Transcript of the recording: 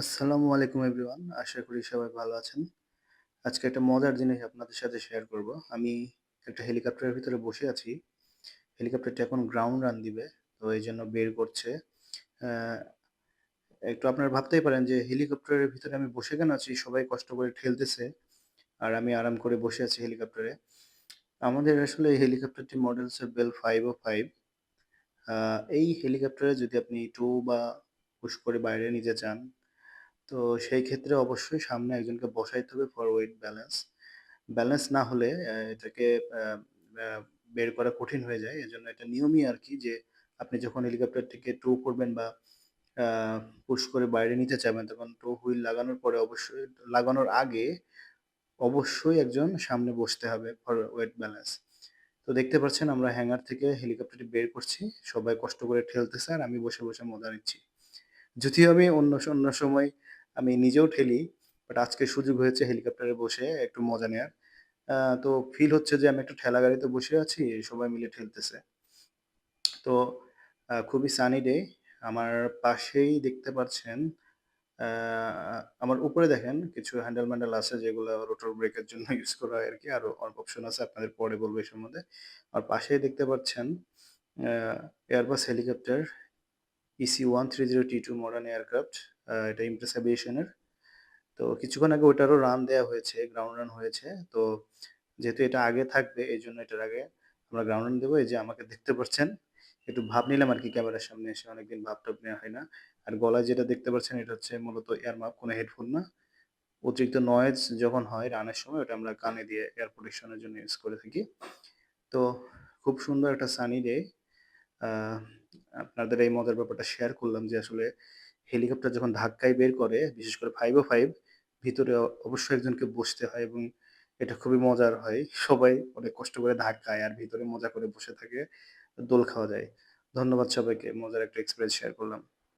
আসসালামু আলাইকুম এভরিওয়ান। আশা করি সবাই ভালো আছেন। আজকে একটা মজার জিনিস আপনাদের সাথে শেয়ার করব। আমি একটা হেলিকপ্টারের ভিতরে বসে আছি। হেলিকপ্টারটা এখন গ্রাউন্ড রান দিবে। তো এই জন্য বের করছে। একটু আপনারা ভাবতেই পারেন যে হেলিকপ্টারের ভিতরে আমি বসে কেন আছি? সবাই কষ্ট করে ঠেলতেছে। আর আমি আরাম করে বসে আছি হেলিকপ্টারে। আমাদের আসলে এই হেলিকপ্টারটির মডেল হচ্ছে বেল ফাইভ ও ফাইভ এই হেলিকপ্টারে যদি আপনি টু বা পুশ করে বাইরে নিতে চান তো সেই ক্ষেত্রে অবশ্যই সামনে একজনকে বসাইতে হবে ফর ওয়েট ব্যালেন্স। ব্যালেন্স না হলে এটাকে বের করা কঠিন হয়ে যায়। এজন্য এটা নিয়মই আর কি যে আপনি যখন হেলিকপ্টারটিকে টো করবেন বা পুশ করে বাইরে নিতে চাইবেন তখন টো হুইল লাগানোর পরে অবশ্যই লাগানোর আগে অবশ্যই একজন সামনে বসতে হবে ফর ওয়েট ব্যালেন্স। তো দেখতে পাচ্ছেন আমরা হ্যাঙ্গার থেকে হেলিকপ্টারটি বের করছি। সবাই কষ্ট করে ঠেলতেছে আর আমি বসে, বসে মজা নিচ্ছি। যদিও আমি অন্য অন্য সময় আমি নিজেও ঠেলি। বাট আজকে সুযোগ হয়েছে হেলিকপ্টারে বসে একটু মজা নেওয়ার তো ফিল হচ্ছে যে আমি একটা ঠেলা গাড়িতে বসে আছি, সবাই মিলে ঠেলতেছে। তো খুবই সানি ডে। আমার পাশেই দেখতে পাচ্ছেন আমার উপরে দেখেন কিছু হ্যান্ডেল-ম্যান্ডেল আছে যেগুলো রোটর ব্রেকের জন্য ইউজ করা হয় আর কি আরও অনেক অপশন আছে আপনাদের পরে বলব এই সম্বন্ধে। আর পাশেই দেখতে পাচ্ছেন Airbus helicopter EC-130T2 modern aircraft. এটা ইমপ্রেস এভিয়েশনের। তো কিছুক্ষণ আগে ওটারও রান দেয়া হয়েছে, গ্রাউন্ড রান হয়েছে। তো যেহেতু এটা আগে থাকবে এজন্য এটার আগে আমরা গ্রাউন্ড রান দেব। এই যে আমাকে দেখতে পাচ্ছেন। একটু ভাব নিলাম আরকি ক্যামেরার সামনে এসে। অনেকদিন ভাব-টাব নেওয়া হয় না। আর গলায় যেটা দেখতে পাচ্ছেন এটা হচ্ছে মূলত এয়ারমাফ, কোনো হেডফোন না। অতিরিক্ত নয়েজ যখন হয় রানের সময় ওটা আমরা কানে দিয়ে এয়ার প্রোটেকশন এর জন্য ইউজ করে থাকি। তো খুব সুন্দর একটা সানি ডে। আপনাদের এই মজার ব্যাপারটা শেয়ার করলাম যে আসলে হেলিকপ্টার যখন ধাক্কায় বের করে, বিশেষ করে 505 ভিতরে অবশ্যই একজনকে বসতে হয় এবং এটা খুবই মজার হয়। সবাই অনেক কষ্ট করে ধাক্কায় আর ভিতরে মজা করে বসে থাকে। দোল খাওয়া যায়। ধন্যবাদ সবাইকে। মজার একটা এক্সপিরিয়েন্স শেয়ার করলাম।